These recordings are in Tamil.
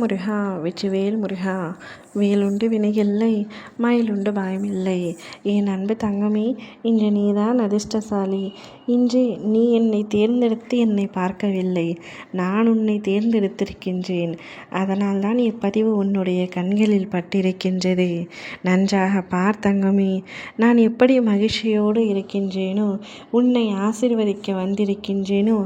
முருகா வெற்றிவேல் முருகா வேலுண்டு வினையில்லை மயிலுண்டு பயமில்லை என் அன்பு தங்கமே இன்று நீதான் அதிர்ஷ்டசாலி. இன்று நீ என்னை தேர்ந்தெடுத்து என்னை பார்க்கவில்லை. நான் உன்னை தேர்ந்தெடுத்திருக்கின்றேன். அதனால் தான் இப்பதிவு உன்னுடைய கண்களில் பட்டிருக்கின்றது. நன்றாக பார் தங்கமே நான் எப்படி மகிழ்ச்சியோடு இருக்கின்றேனோ உன்னை ஆசிர்வதிக்க வந்திருக்கின்றேனோ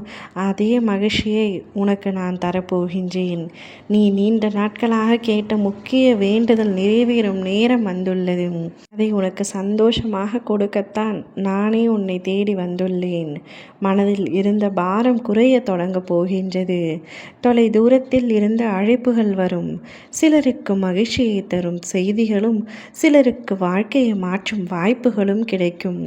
அதே மகிழ்ச்சியை உனக்கு நான் தரப்போகின்றேன். நீ நீண்ட நாட்களாக கேட்ட முக்கிய வேண்டுதல் நிறைவேறும் நேரம் வந்துள்ளது. அதை உனக்கு சந்தோஷமாக கொடுக்கத்தான் நானே உன்னை தேடி வந்துள்ளேன். மனதில் இருந்த பாரம் குறைய தொடங்க போகின்றது. தொலை தூரத்தில் இருந்த அழைப்புகள் வரும். சிலருக்கு மகிழ்ச்சியை தரும் செய்திகளும் சிலருக்கு வாழ்க்கையை மாற்றும் வாய்ப்புகளும் கிடைக்கும்.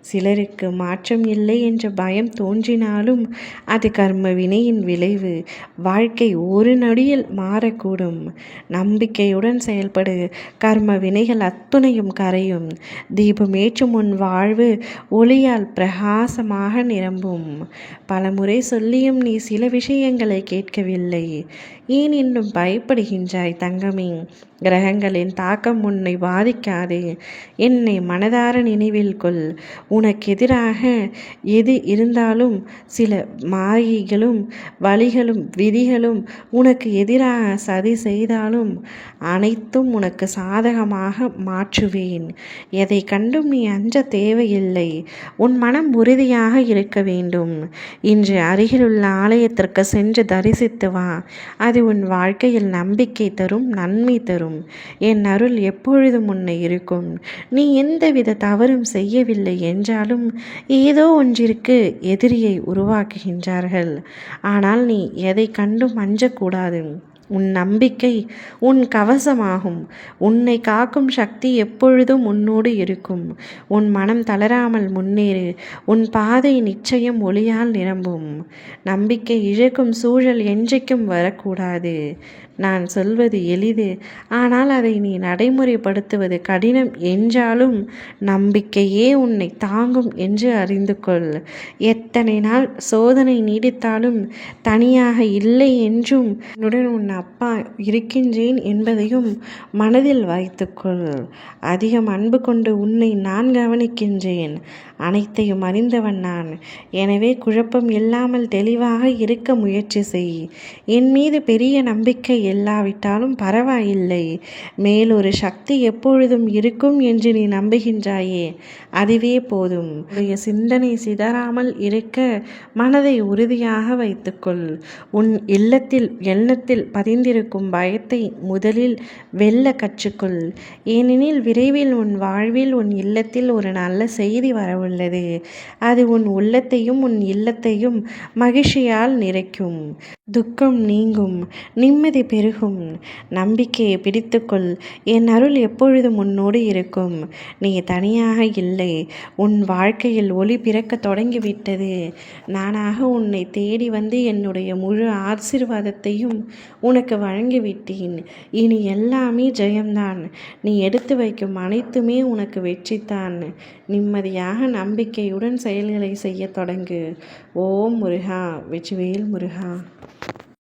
சிலருக்கு மாற்றம் இல்லை என்ற பயம் தோன்றினாலும் அது கர்ம வினையின் விளைவு. வாழ்க்கை ஒரு நொடியில் மாறக்கூடும். நம்பிக்கையுடன் செயல்படு. கர்ம வினைகள் அத்துணையும் கரையும். தீபமேற்றும் உன் வாழ்வு ஒளியால் பிரகாசமாக நிரம்பும். பலமுறை சொல்லியும் நீ சில விஷயங்களை கேட்கவில்லை. ஏன் இன்னும் பயப்படுகின்றாய் தங்கமே? கிரகங்களின் தாக்கம் உன்னை பாதிக்காது. என்னை மனதார நினைவில் கொள். உனக்கு எதிராக எது இருந்தாலும் சில மாயைகளும் வழிகளும் விதிகளும் உனக்கு எதிராக சதி செய்தாலும் அனைத்தும் உனக்கு சாதகமாக மாற்றுவேன். எதை கண்டும் நீ அஞ்ச தேவையில்லை. உன் மனம் உறுதியாக இருக்க வேண்டும். இன்று அருகிலுள்ள ஆலயத்திற்கு சென்று தரிசித்து வா. அது உன் வாழ்க்கையில் நம்பிக்கை தரும் நன்மை தரும். என் அருள் எப்பொழுதும் உன்னை இருக்கும். நீ எந்தவித தவறும் செய்யவில்லை என்றாலும் ஏதோ ஒன்றிற்கு எதிரியை உருவாக்குகின்றார்கள். ஆனால் நீ எதை கண்டும் அஞ்சக்கூடாது. உன் நம்பிக்கை உன் கவசமாகும். உன்னை காக்கும் சக்தி எப்பொழுதும் உன்னோடு இருக்கும். உன் மனம் தளராமல் முன்னேறு. உன் பாதை நிச்சயம் ஒளியால் நிரம்பும். நம்பிக்கை இழக்கும் சூழல் என்றைக்கும் வரக்கூடாது. நான் சொல்வது எளிது. ஆனால் அதை நீ நடைமுறைப்படுத்துவது கடினம் என்றாலும் நம்பிக்கையே உன்னை தாங்கும் என்று அறிந்து கொள். எத்தனை நாள் சோதனை நீடித்தாலும் தனியாக இல்லை என்றும் உன்னுடன் உன் அப்பா இருக்கின்றேன் என்பதையும் மனதில் வைத்துக்கொள். அதிகம் அன்பு கொண்டு உன்னை நான் கவனிக்கின்றேன். அனைத்தையும் அறிந்தவன் நான். எனவே குழப்பம் இல்லாமல் தெளிவாக இருக்க முயற்சி செய். என் மீது பெரிய நம்பிக்கை இல்லாவிட்டாலும் பரவாயில்லை. மேலொரு சக்தி எப்பொழுதும் இருக்கும் என்று நீ நம்புகின்றாயே. அதுவே போதும். உடைய சிந்தனை சிதறாமல் இருக்க மனதை உறுதியாக வைத்துக்கொள். உன் இல்லத்தில் எண்ணத்தில் பதிந்திருக்கும் பயத்தை முதலில் வெல்ல கற்றுக்கொள். ஏனெனில் விரைவில் உன் வாழ்வில் உன் இல்லத்தில் ஒரு நல்ல செய்தி வரவுள்ளது. அது உன் உள்ளத்தையும் உன் இல்லத்தையும் மகிழ்ச்சியால் நிறைக்கும். துக்கம் நீங்கும் நிம்மதி பெருகும். நம்பிக்கையை பிடித்துக்கொள். என் அருள் எப்பொழுதும் உன்னோடு இருக்கும். நீ தனியாக இல்லை. உன் வாழ்க்கையில் ஒளி பிறக்க தொடங்கிவிட்டது. நானாக உன்னை தேடி வந்து என்னுடைய முழு ஆசீர்வாதத்தையும் உன் உனக்கு வழங்கிவிட்டேன். இனி எல்லாமே ஜெயம்தான். நீ எடுத்து வைக்கும் அனைத்துமே உனக்கு வெற்றித்தான் நிம்மதியாக நம்பிக்கையுடன் செயல்களை செய்ய தொடங்கு. ஓம் முருகா வெற்றிவேல் முருகா.